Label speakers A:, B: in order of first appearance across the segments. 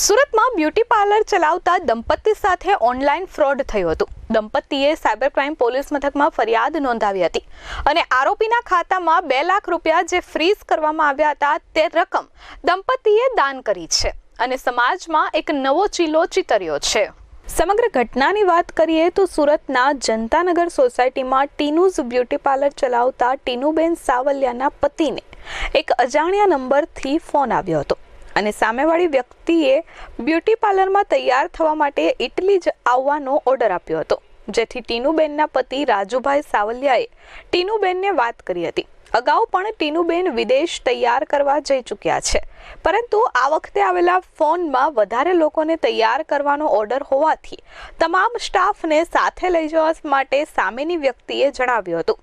A: સુરતમાં beauty parlour ચલાવતા દંપતી સાથે ઓનલાઈન ફ્રોડ થયું હતું. દંપતીએ સાયબર ક્રાઇમ પોલીસ મથકમાં ફરિયાદ નોંધાવી હતી અને આરોપીના ખાતામાં બે લાખ રૂપિયા જે ફ્રીઝ કરવામાં આવ્યા હતા તે રકમ દંપતીએ દાન કરી છે અને સમાજમાં એક નવો ચીલો ચિતર્યો છે. સમગ્ર ઘટનાની વાત કરીએ તો સુરતના જનતાનગર સોસાયટીમાં ટીનુઝ બ્યુટી પાર્લર ચલાવતા ટીનુબેન સાવલિયાના પતિને એક અજાણ્યા નંબરથી ફોન આવ્યો હતો. અને સામેવાળી વ્યક્તિએ બ્યુટી પાર્લરમાં તૈયાર થવા માટે ઇટલી જ આવવાનો ઓર્ડર આપ્યો હતો, જેથી ટીનુબેનના પતિ રાજુભાઈ સાવલિયાએ ટીનુબેનને વાત કરી હતી. અગાઉ પણ ટીનુબેન વિદેશ તૈયાર કરવા જઈ ચૂક્યા છે, પરંતુ આ વખતે આવેલા ફોનમાં વધારે લોકોને તૈયાર કરવાનો ઓર્ડર હોવાથી તમામ સ્ટાફને સાથે લઈ જવા માટે સામેની વ્યક્તિએ જણાવ્યું હતું.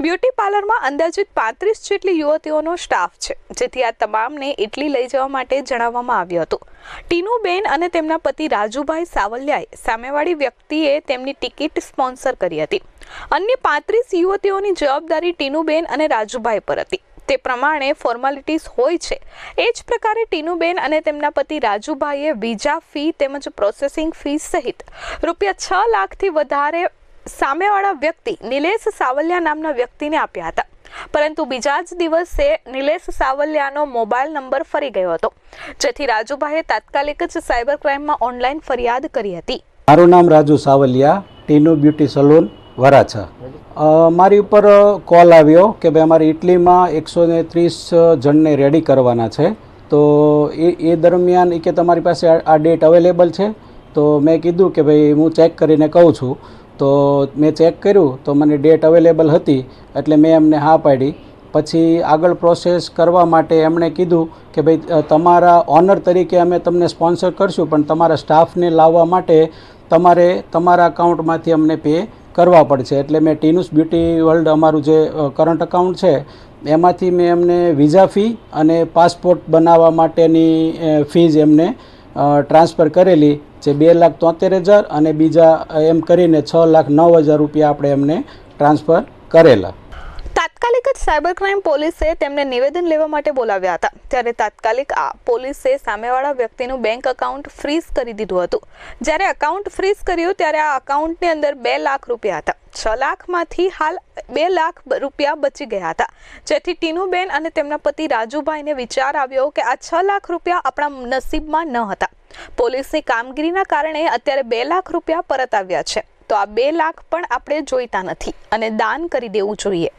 A: બ્યુટી પાર્લરમાં અંદાજિત પાંત્રીસ જેટલી યુવતીઓનો સ્ટાફ છે, જેથી આ તમામને ઇટલી લઈ જવા માટે જણાવવામાં આવ્યું હતું. ટીનુબેન અને તેમના પતિ રાજુભાઈ સાવલિયાએ સામેવાળી વ્યક્તિએ તેમની ટિકિટ સ્પોન્સર કરી હતી. અન્ય પાંત્રીસ યુવતીઓની જવાબદારી ટીનુબેન અને રાજુભાઈ પર હતી. તે પ્રમાણે ફોર્માલિટીઝ હોય છે. એ જ પ્રકારે ટીનુબેન અને તેમના પતિ રાજુભાઈએ વિઝા ફી તેમજ પ્રોસેસિંગ ફી સહિત રૂપિયા છ લાખથી વધારે સામેવાળા વ્યક્તિ નિલેશ સાવલિયા નામના વ્યક્તિને આપ્યા હતા. પરંતુ બીજા જ દિવસે નિલેશ સાવલિયાનો મોબાઈલ નંબર ફરી ગયો હતો. જેથી રાજુભાઈએ તાત્કાલિક જ સાયબર ક્રાઇમમાં ઓનલાઈન ફરિયાદ કરી હતી.
B: મારું નામ રાજુ સાવલિયા, ટીનુ બ્યુટી સલૂન, વરાછા. મારી ઉપર કોલ આવ્યો કે ભાઈ અમારે ઇટલીમાં એકસો ને ત્રીસ જણને રેડી કરવાના છે. તો એ એ દરમિયાન એ કે તમારી પાસે આ ડેટ અવેલેબલ છે. તો મેં કીધું કે ભાઈ હું ચેક કરીને કહું છું. તો મેં ચેક કર્યું, તો મને ડેટ અવેલેબલ હતી, એટલે મેં એમને હા પાડી. પછી આગળ પ્રોસેસ કરવા માટે એમણે કીધું કે ભાઈ તમારા ઓનર તરીકે અમે તમને સ્પોન્સર કરશું, પણ તમારા સ્ટાફને લાવવા માટે તમારે તમારા અકાઉન્ટમાંથી અમને પે કરવા પડશે. એટલે મેં ટીનુસ બ્યુટી વર્લ્ડ અમારું જે કરંટ અકાઉન્ટ છે, એમાંથી મેં એમને વિઝા ફી અને પાસપોર્ટ બનાવવા માટેની ફીઝ એમને ટ્રાન્સફર કરેલી. જે બે લાખ તોતેર હજાર અને બીજા એમ કરીને છ લાખ નવ હજાર રૂપિયા આપણે એમને ટ્રાન્સફર કરેલા.
A: તાત્કાલિક જ સાયબર ક્રાઇમ પોલીસે તેમને નિવેદન લેવા માટે બોલાવ્યા હતા. ત્યારે તાત્કાલિક આ પોલીસે સામેવાળા વ્યક્તિનું બેંક અકાઉન્ટ ફ્રીઝ કરી દીધું હતું. જ્યારે અકાઉન્ટ ફ્રીઝ કર્યું ત્યારે આ અકાઉન્ટની અંદર બે લાખ રૂપિયા હતા. છ લાખમાંથી હાલ બે લાખ રૂપિયા બચી ગયા હતા. જેથી ટીનુબેન અને તેમના પતિ રાજુભાઈને વિચાર આવ્યો કે આ છ લાખ રૂપિયા આપણા નસીબમાં ન હતા. પોલીસની કામગીરીના કારણે અત્યારે બે લાખ રૂપિયા પરત આવ્યા છે. તો આ બે લાખ પણ આપણે જોઈતા નથી અને દાન કરી દેવું જોઈએ.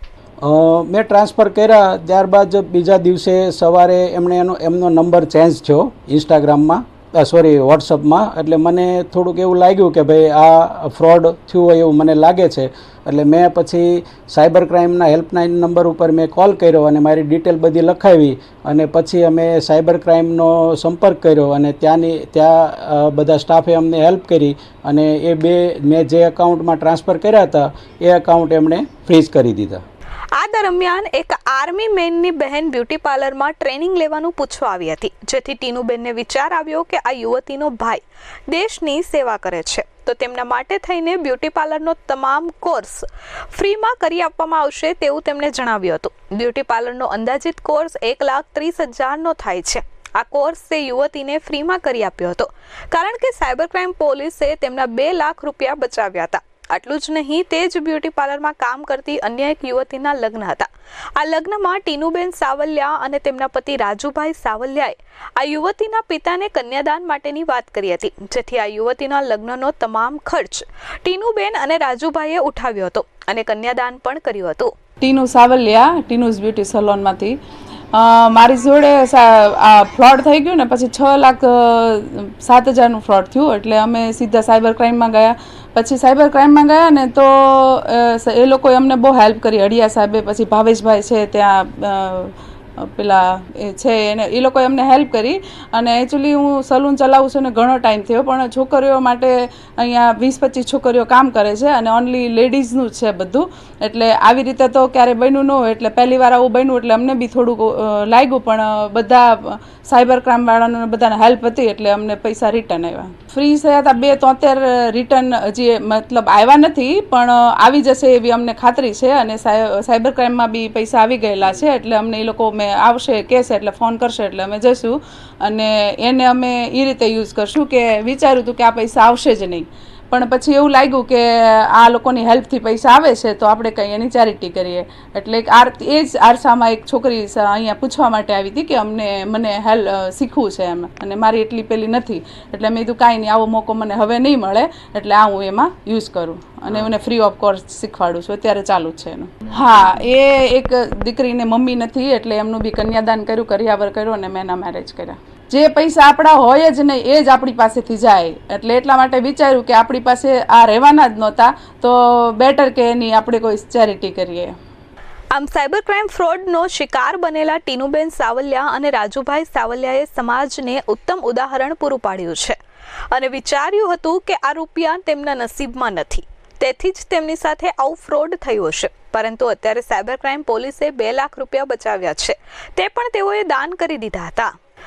B: મેં ટ્રાન્સફર કર્યા, ત્યારબાદ બીજા દિવસે સવારે એમણે એનો એમનો નંબર ચેન્જ થયો ઇન્સ્ટાગ્રામમાં. સોરી વોટ્સઅપમાં એટલે મને થોડુંક એવું લાગ્યું કે ભાઈ, આ ફ્રોડ થયું હોય એવું મને લાગે છે. એટલે મેં પછી સાયબર ક્રાઇમના હેલ્પલાઇન નંબર ઉપર મેં કોલ કર્યો અને મારી ડિટેલ બધી લખાવી અને પછી અમે સાયબર ક્રાઇમનો સંપર્ક કર્યો અને ત્યાંની, ત્યાં બધા સ્ટાફે અમને હેલ્પ કરી અને એ બે, મેં જે અકાઉન્ટમાં ટ્રાન્સફર કર્યા હતા, એ અકાઉન્ટ એમણે ફ્રીઝ કરી દીધા.
A: આ દરમિયાન એક આર્મી મેનની બહેન બ્યુટી પાર્લરમાં ટ્રેનિંગ લેવાનું પૂછવા આવી હતી. જેથી ટીનુબેનને વિચાર આવ્યો કે આ યુવતીનો ભાઈ દેશની સેવા કરે છે. તો તેમના માટે થઈને બ્યુટી પાર્લરનો તમામ કોર્સ ફ્રીમાં કરી આપવામાં આવશે તેવું તેમણે જણાવ્યું હતું. બ્યુટી પાર્લરનો અંદાજિત કોર્સ એક લાખ ત્રીસ હજારનો થાય છે. આ કોર્સ તે યુવતીને ફ્રીમાં કરી આપ્યો હતો. કારણ કે સાયબર ક્રાઇમ પોલીસે તેમના બે લાખ રૂપિયા બચાવ્યા હતા. આટલું જ નહીં, તે જ બ્યુટી પાર્લરમાં કામ કરતી અન્ય એક યુવતીના લગ્ન હતા. આ લગ્નમાં ટીનુબેન સાવલિયા અને તેમના પતિ રાજુભાઈ સાવલિયાએ આ યુવતીના પિતાને કન્યાદાન માટેની વાત કરી હતી, જેથી આ યુવતીના લગ્નનો તમામ ખર્ચ ટીનુબેન અને રાજુભાઈએ ઉઠાવ્યો હતો અને કન્યાદાન પણ કર્યું હતું.
C: ટીનુ સાવલિયા, ટીનુઝ બ્યુટી સલોનમાંથી. મારી જોડે આ ફ્રોડ થઈ ગયું ને, પછી છ લાખ સાત હજારનું ફ્રોડ થયું, એટલે અમે સીધા સાયબર ક્રાઇમમાં ગયા. પછી સાયબર ક્રાઇમમાં ગયા ને તો એ લોકોએ અમને બહુ હેલ્પ કરી. અડિયા સાહેબે, પછી ભાવેશભાઈ છે ત્યાં પેલા એ છે એને, એ લોકોએ અમને હેલ્પ કરી. અને એકચ્યુઅલી હું સલૂન ચલાવું છું ને ઘણો ટાઈમ થયો, પણ છોકરીઓ માટે અહીંયા વીસ પચીસ છોકરીઓ કામ કરે છે અને ઓનલી લેડીઝનું જ છે બધું. એટલે આવી રીતે તો ક્યારે બન્યું ન હોય, એટલે પહેલી વાર આવું બન્યું, એટલે અમને બી થોડુંક લાગ્યું, પણ બધા સાયબર ક્રાઇમવાળાને બધાને હેલ્પ હતી, એટલે અમને પૈસા રિટર્ન આવ્યા. ફ્રી થયા હતા બે તોતેર રિટર્ન હજી મતલબ આવ્યા નથી, પણ આવી જશે એવી અમને ખાતરી છે. અને સાય- સાયબર ક્રાઇમમાં બી પૈસા આવી ગયેલા છે, એટલે અમને એ લોકો મેં આવશે, કહેશે એટલે ફોન કરશે એટલે અમે જઈશું. અને એને અમે એ રીતે યુઝ કરશું કે વિચાર્યું હતું કે આ પૈસા આવશે જ નહીં. પણ પછી એવું લાગ્યું કે આ લોકોની હેલ્પથી પૈસા આવે છે તો આપણે કંઈ એની ચેરિટી કરીએ. એટલે એક આર એ જ આરસામાં એક છોકરી અહીંયા પૂછવા માટે આવી હતી કે અમને મને હેલ્પ શીખવું છે એમ. અને મારી એટલી પેલી નથી. એટલે મેં કીધું કાંઈ નહીં આવો મોકો મને હવે નહીં મળે એટલે આ હું એમાં યુઝ કરું. અને એને ફ્રી ઓફ કોર્સ શીખવાડું છું. અત્યારે ચાલુ જ છે એનું. હા એ એક દીકરીને મમ્મી નથી એટલે એમનું બી કન્યાદાન કર્યું કરિયાવર કર્યું અને મેં એના મેરેજ કર્યા. જે પૈસા આપણા હોય જ નહીં, એ જ આપણી પાસેથી જાય. એટલે એટલા માટે વિચાર્યું કે આપણી પાસે આ રહેવાના જ નહોતા, તો બેટર કે એની આપણે કોઈ ચેરિટી કરીએ.
A: આમ સાયબર ક્રાઇમ ફ્રોડનો શિકાર બનેલા ટીનુબેન સાવલિયા અને રાજુભાઈ સાવલિયાએ સમાજને ઉત્તમ ઉદાહરણ પૂરું પાડ્યું છે. અને વિચાર્યું હતું કે આ રૂપિયા તેમના નસીબમાં નથી. તેથી જ તેમની સાથે આવું ફ્રોડ થયું હશે. પરંતુ અત્યારે સાયબર ક્રાઇમ પોલીસે બે લાખ રૂપિયા બચાવ્યા છે. તે પણ તેઓએ દાન કરી દીધા હતા.